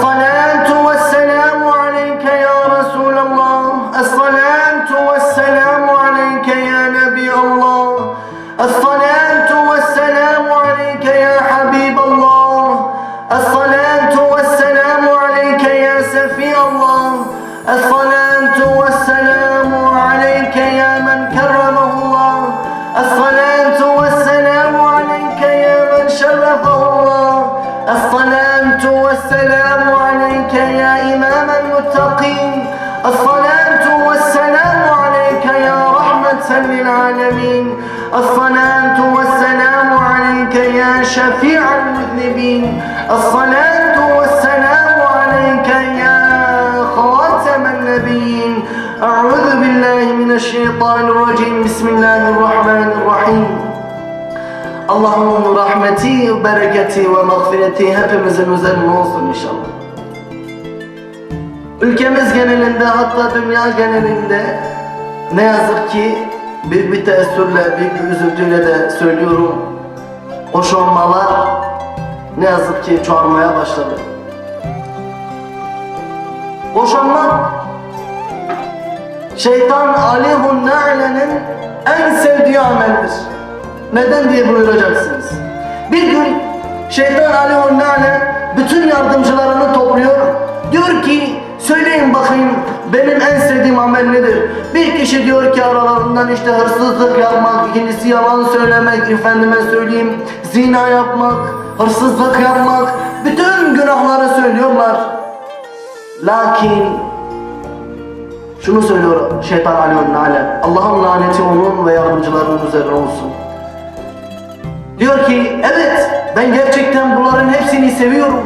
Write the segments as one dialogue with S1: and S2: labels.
S1: আসমানের والسلام عليك يا إمام المتقين. الصلاة والسلام عليك يا رحمة للعالمين. الصلاة والسلام عليك يا شفيع المذنبين. الصلاة والسلام عليك يا خاتم النبيين. أعوذ بالله من الشيطان الرجيم. بسم الله الرحمن الرحيم. Allah'ın rahmeti, bereketi ve mağfireti hepimizin üzerine olsun inşallah. Ülkemiz genelinde hatta dünya genelinde ne yazık ki büyük bir teessürle, büyük bir üzüntüyle de söylüyorum. Boşanmalar ne yazık ki çoğalmaya başladı. Boşanmak şeytan aleyhun na'lenin en sevdiği ameldir. Neden diye buyuracaksınız. Bir gün şeytan aleyhun na'le bütün yardımcılarını topluyor. Diyor ki söyleyin bakayım benim en sevdiğim amel nedir? Bir kişi diyor ki aralarından işte hırsızlık yapmak, ikincisi yalan söylemek, efendime söyleyeyim zina yapmak, hırsızlık yapmak, bütün günahları söylüyorlar. Lakin şunu söylüyor şeytan aleyhün na'le Allah'ın laneti onun ve yardımcılarının üzerine olsun. Diyor ki evet ben gerçekten bunların hepsini seviyorum.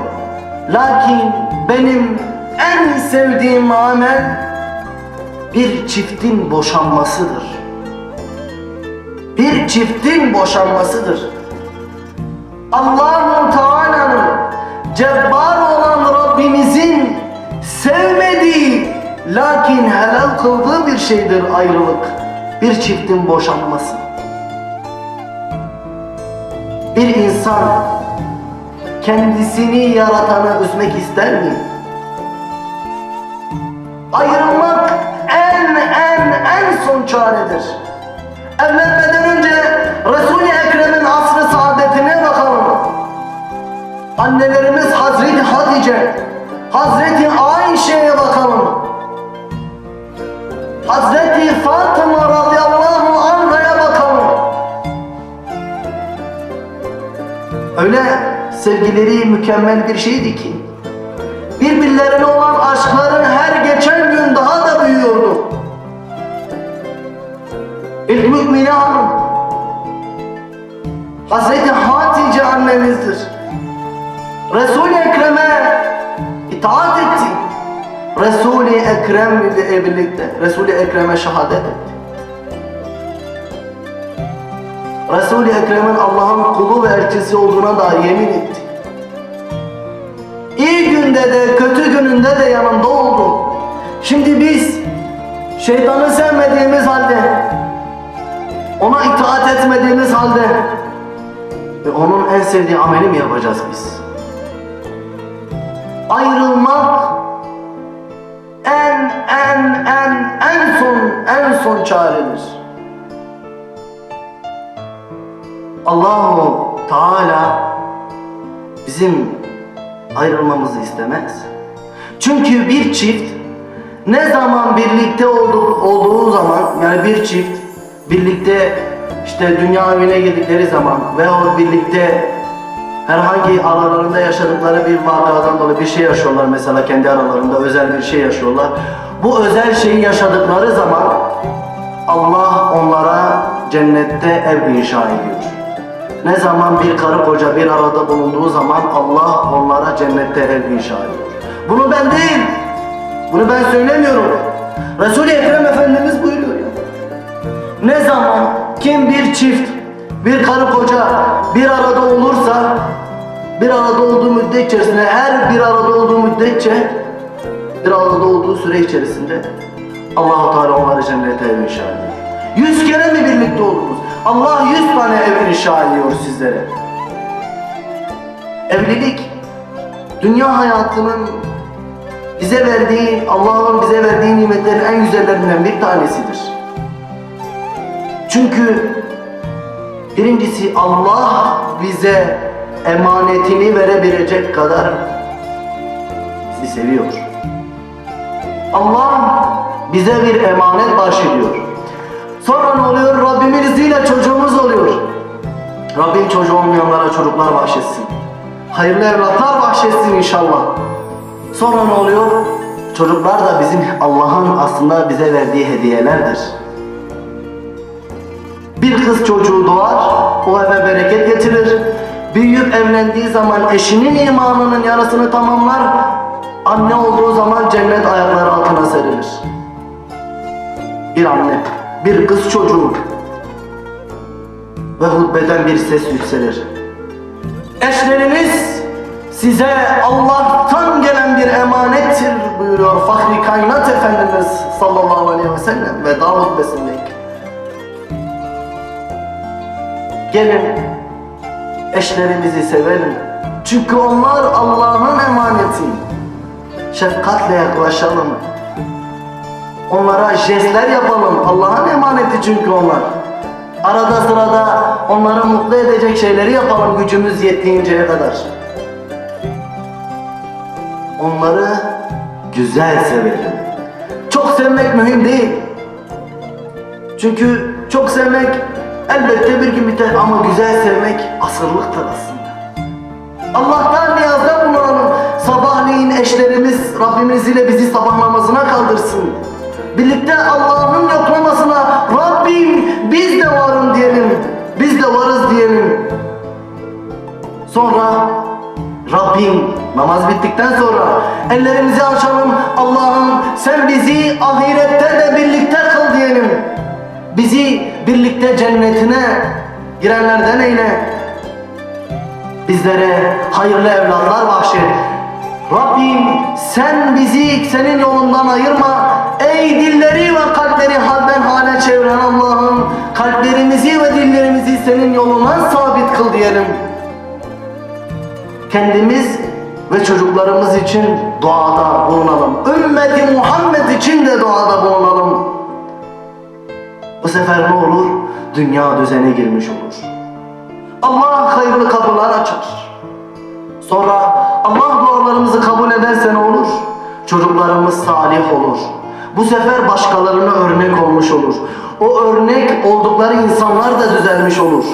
S1: Lakin benim en sevdiğim amel bir çiftin boşanmasıdır. Bir çiftin boşanmasıdır. Allahu Teala'nın cebbar olan Rabbimizin sevmediği lakin helal kıldığı bir şeydir ayrılık. Bir çiftin boşanması. Bir insan kendisini yaratanı üzmek ister mi? Ayrılmak en en en son çaredir. Evlenmeden önce Resul-i Ekrem'in asrı saadetine bakalım. Annelerimiz Hazreti Hatice, Hazreti Ayşe'ye sevgileri mükemmel bir şeydi ki birbirlerine olan aşkları her geçen gün daha da büyüyordu. İlk mümine hanım Hazreti Hatice annemizdir. Resul-i Ekrem'e itaat etti. Resul-i Ekrem ile birlikte Resul-i Ekrem'e şehadet etti. Resul-i Ekrem'in Allah'ın kulu ve elçisi olduğuna da yemin etti. İyi günde de kötü gününde de yanında oldu. Şimdi biz şeytanı sevmediğimiz halde ona itaat etmediğimiz halde ve onun en sevdiği ameli mi yapacağız biz? Ayrılmak en en en en son en son çaredir. Allahu Teala bizim ayrılmamızı istemez. Çünkü bir çift ne zaman birlikte olduğu, olduğu zaman yani bir çift birlikte işte dünya evine girdikleri zaman veya birlikte herhangi aralarında yaşadıkları bir vakadan dolayı bir şey yaşıyorlar mesela kendi aralarında özel bir şey yaşıyorlar. Bu özel şeyi yaşadıkları zaman Allah onlara cennette ev inşa ediyor. Ne zaman bir karı koca bir arada bulunduğu zaman Allah onlara cennette ev inşa ediyor. Bunu ben değil, bunu ben söylemiyorum. Resul-i Ekrem Efendimiz buyuruyor. Ne zaman kim bir çift, bir karı koca bir arada olursa, bir arada olduğu müddet içerisinde, her bir arada olduğu müddetçe, bir arada olduğu süre içerisinde Allah-u Teala onları cennete inşa ediyor. Yüz kere mi birlikte oldunuz? Allah yüz tane ev inşa ediyor sizlere. Evlilik dünya hayatının bize verdiği, Allah'ın bize verdiği nimetlerin en güzellerinden bir tanesidir. Çünkü birincisi Allah bize emanetini verebilecek kadar bizi seviyor. Allah bize bir emanet bahşediyor. Sonra ne oluyor? Rabbimin izniyle çocuğumuz oluyor. Rabbim çocuğu olmayanlara çocuklar bahşetsin. Hayırlı evlatlar bahşetsin inşallah. Sonra ne oluyor? Çocuklar da bizim Allah'ın aslında bize verdiği hediyelerdir. Bir kız çocuğu doğar, o eve bereket getirir. Büyüyüp evlendiği zaman eşinin imanının yarısını tamamlar. Anne olduğu zaman cennet ayakları altına serilir. Bir anne, bir kız çocuğu ve hutbeden bir ses yükselir. Eşleriniz size Allah'tan gelen bir emanettir buyuruyor Fahri Kainat Efendimiz sallallahu aleyhi ve sellem veda hutbesindeki. Gelin eşlerimizi sevelim. Çünkü onlar Allah'ın emaneti. Şefkatle yaklaşalım. Onlara jestler yapalım. Allah'ın emaneti çünkü onlar. Arada sırada onları mutlu edecek şeyleri yapalım gücümüz yettiğinceye kadar. Onları güzel sevelim. Çok sevmek mühim değil. Çünkü çok sevmek elbette bir gün biter ama güzel sevmek asırlıktır aslında. Allah'tan niyazda bulunalım. Sabahleyin eşlerimiz Rabbimiz ile bizi sabah namazına kaldırsın. Birlikte Allah'ın yoklamasına Rabbim biz de varım diyelim. Biz de varız diyelim. Sonra Rabbim namaz bittikten sonra ellerimizi açalım. Allah'ım sen bizi ahirette de birlikte kıl diyelim. Bizi birlikte cennetine girenlerden eyle. Bizlere hayırlı evlatlar bahşet. Rabbim sen bizi senin yolundan ayırma. Ey dilleri ve kalpleri halden hale çeviren Allah'ım kalplerimizi ve dillerimizi senin yoluna sabit kıl diyelim. Kendimiz ve çocuklarımız için duada bulunalım. Ümmeti Muhammed için de duada bulunalım. Bu sefer ne olur? Dünya düzene girmiş olur. Allah hayırlı kapılar açar. Sonra Allah dualarımızı kabul ederse ne olur? Çocuklarımız salih olur. Bu sefer başkalarına örnek olmuş olur. O örnek oldukları insanlar da düzelmiş olur.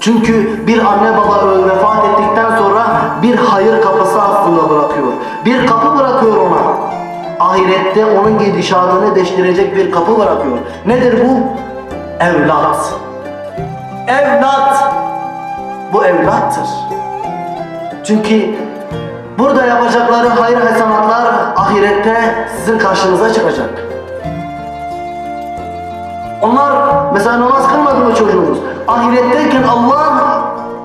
S1: Çünkü bir anne baba vefat ettikten sonra bir hayır kapısı aslında bırakıyor. Bir kapı bırakıyor ona. Ahirette onun gidişatını değiştirecek bir kapı bırakıyor. Nedir bu? Evlat. Evlat. Bu evlattır. Çünkü burada yapacakları hayır ve sanatlar ahirette sizin karşınıza çıkacak. Onlar mesela namaz kılmadı mı çocuğunuz? Ahiretteyken Allah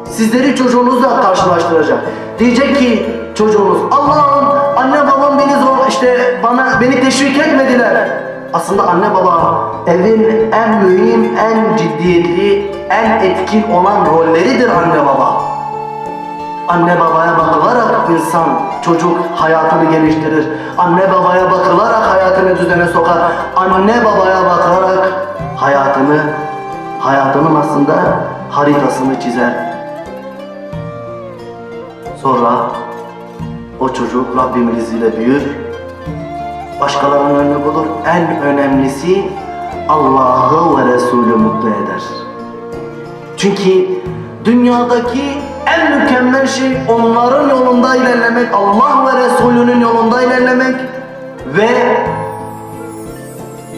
S1: sizleri çocuğunuzla karşılaştıracak. Diyecek ki çocuğunuz Allah'ım anne babam beni zor işte bana beni teşvik etmediler. Aslında anne baba evin en mühim, en ciddiyetli, en etkin olan rolleridir anne baba. Anne babaya bakılarak insan, çocuk hayatını geliştirir. Anne babaya bakılarak hayatını düzene sokar. Anne babaya bakarak hayatını, hayatının aslında haritasını çizer. Sonra o çocuk Rabbimin izniyle büyür. Başkalarının önünü bulur. En önemlisi Allah'ı ve Resulü mutlu eder. Çünkü dünyadaki en mükemmel şey onların yolunda ilerlemek, Allah ve Resulünün yolunda ilerlemek ve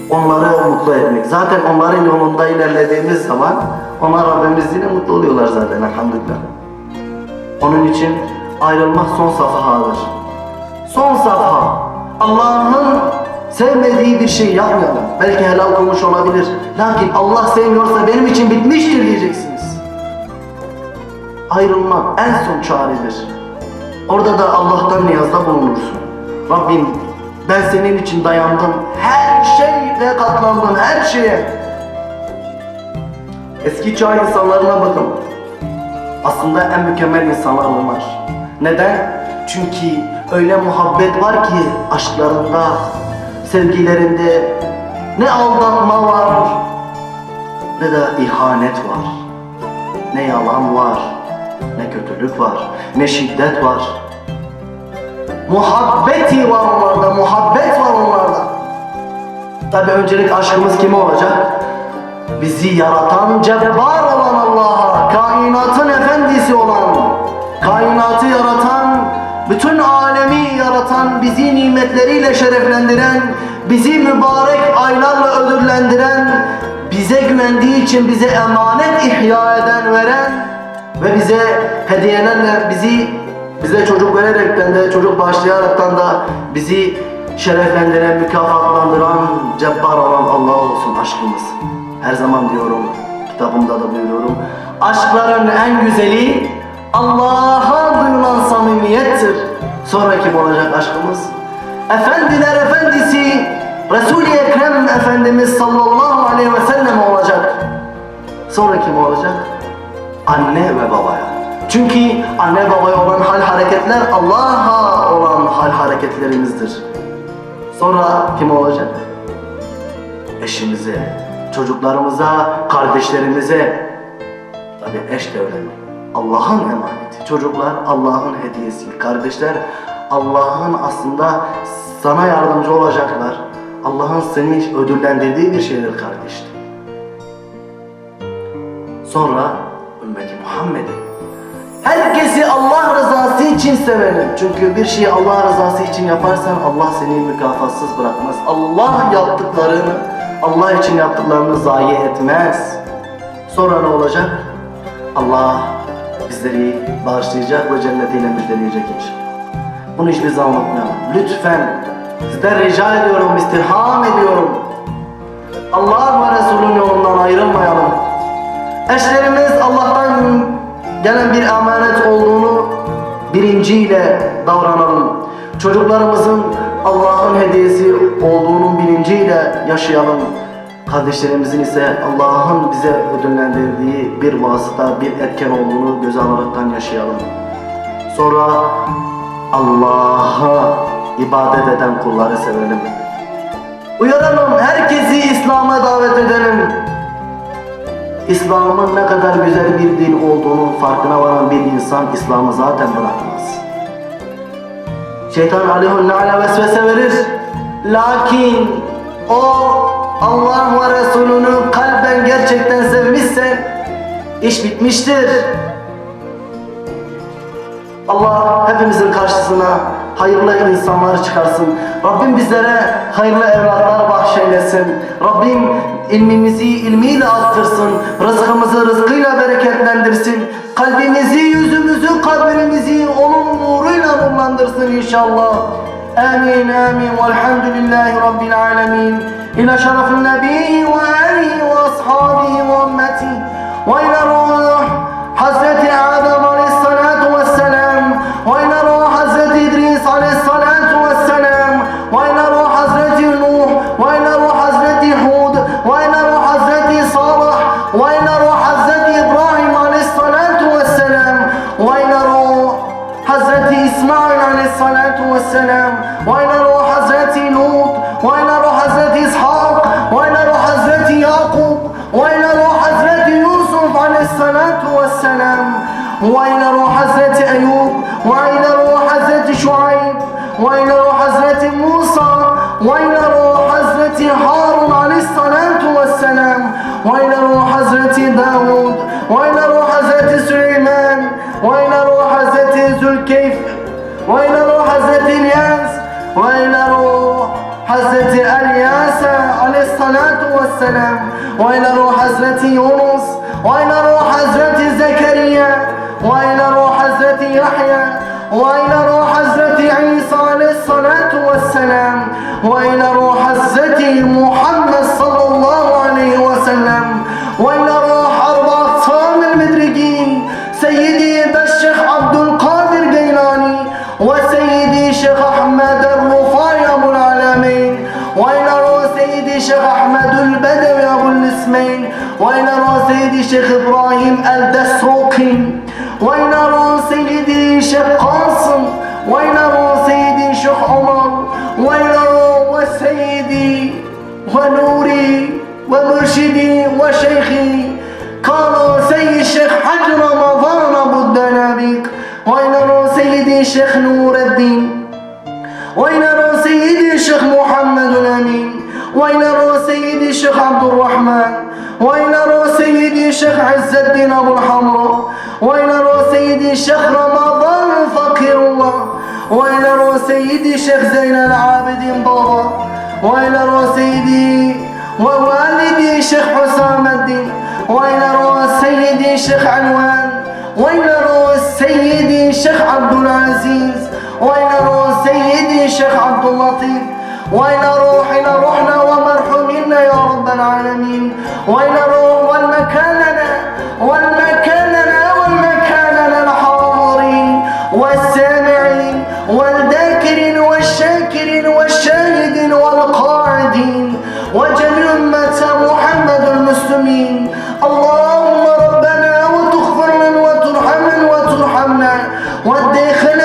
S1: onları mutlu etmek. Zaten onların yolunda ilerlediğimiz zaman onlar Rabbimiz yine mutlu oluyorlar zaten elhamdülillah. Onun için ayrılmak son safhadır. Son safha. Allah'ın sevmediği bir şey yapmayalım. Belki helal olmuş olabilir. Lakin Allah sevmiyorsa benim için bitmiştir diyeceksiniz. Ayrılmak en son çaredir. Orada da Allah'tan niyazda bulunursun. Rabbim ben senin için dayandım. Her şeyle katlandım, her şeye. Eski çağ insanlarına bakın. Aslında en mükemmel insanlar onlar. Neden? Çünkü öyle muhabbet var ki aşklarında, sevgilerinde ne aldatma var ne de ihanet var. Ne yalan var, ne kötülük var, ne şiddet var. Muhabbeti var onlarda, muhabbet var onlarda. Tabi öncelik aşkımız kime olacak? Bizi yaratan, cebbar olan Allah'a, kainatın efendisi olan, kainatı yaratan, bütün alemi yaratan, bizi nimetleriyle şereflendiren, bizi mübarek aylarla ödüllendiren, bize güvendiği için bize emanet ihya eden, veren ve bize hediyelerle bizi bize çocuk vererekten de çocuk bağışlayaraktan da bizi şereflendiren, mükafatlandıran, cebbar olan Allah olsun aşkımız. Her zaman diyorum, kitabımda da buyuruyorum. Aşkların en güzeli Allah'a duyulan samimiyettir. Sonra kim olacak aşkımız? Efendiler efendisi Resul-i Ekrem Efendimiz sallallahu aleyhi ve sellem olacak. Sonra kim olacak? Anne ve babaya. Çünkü anne babaya olan hal hareketler Allah'a olan hal hareketlerimizdir. Sonra kim olacak? Eşimize, çocuklarımıza, kardeşlerimize. Tabi eş de önemli. Allah'ın emaneti. Çocuklar Allah'ın hediyesi. Kardeşler Allah'ın aslında sana yardımcı olacaklar. Allah'ın seni ödüllendirdiği bir şeydir kardeşler. Sonra Muhammed'i. Herkesi Allah rızası için sevelim. Çünkü bir şeyi Allah rızası için yaparsan Allah seni mükafatsız bırakmaz. Allah yaptıklarını, Allah için yaptıklarını zayi etmez. Sonra ne olacak? Allah bizleri bağışlayacak ve cennetiyle müjdeleyecek inşallah. Bunu hiçbir zaman unutmayalım. Lütfen sizden rica ediyorum, istirham ediyorum. Allah ve Resulün yolundan ayrılmayalım. Eşlerimiz Allah'tan gelen bir emanet olduğunu bilinciyle davranalım. Çocuklarımızın Allah'ın hediyesi olduğunun bilinciyle yaşayalım. Kardeşlerimizin ise Allah'ın bize ödüllendirdiği bir vasıta, bir etken olduğunu göze alaraktan yaşayalım. Sonra Allah'a ibadet eden kulları sevelim. Uyaralım, herkesi İslam'a davet edelim. İslam'ın ne kadar güzel bir din olduğunun farkına varan bir insan İslam'ı zaten bırakmaz. Şeytan aleyhünnâle vesvese verir. Lakin o Allah ve Resulünü kalben gerçekten sevmişse iş bitmiştir. Allah hepimizin karşısına hayırlı insanlar çıkarsın. Rabbim bizlere hayırlı evlatlar bahşeylesin. Rabbim ilmimizi ilmiyle arttırsın. Rızkımızı rızkıyla bereketlendirsin. Kalbimizi, yüzümüzü, kalbimizi onun nuruyla nurlandırsın inşallah. Amin amin velhamdülillahi rabbil alemin. İlâ şerefin nebi ve alihi ve ashabihi ve ümmeti وأين روح حسرة أيوب وأين روح حسرة شعيب وأين روح حسرة موسى وأين روح حسرة هارون عليه الصلاة والسلام وأين روح حسرة داود وأين روح حسرة سليمان وأين روح حسرة الكيف وأين روح حسرة الياس وأين روح حسرة الياس عليه الصلاة والسلام وأين روح حسرة يونس وأين روح حسرة زكريا يحيى وإلى روح حزة عيسى للصلاة والسلام وإلى روح حزة محمد صلى الله عليه وسلم وإلى روح أربعة صام المدرجين سيدي الشيخ عبد القادر جيلاني وسيدي شيخ أحمد الرفاعي أبو العالمين وإلى روح سيدي شيخ أحمد البدوي أبو النسمين وإلى روح سيدي شيخ إبراهيم الدسوق سيدي شيخ نور الدين. وينرى سيدي شيخ محمد الأمين؟ وينرى سيدي شيخ عبد الرحمن؟ وينرى سيدي شيخ عز الدين أبو الحمراء وينرى سيدي شيخ رمضان فقير الله؟ وينرى سيدي شيخ زين العابدين بابا وينرى سيدي ووالدي شيخ حسام الدين؟ وينرى سيدي شيخ عنوان؟ وين روح سيدي الشيخ عبد اللطيف وين روحنا روحنا ومرحومنا يا رب العالمين. وين روح والمكاننا والمكان لنا الحاضرين والسامعين والذاكرين والشاكرين والشاهدين والقاعدين وجميع أمة محمد المسلمين. اللهم ربنا وتغفر لنا وترحمنا وترحمنا وادخلنا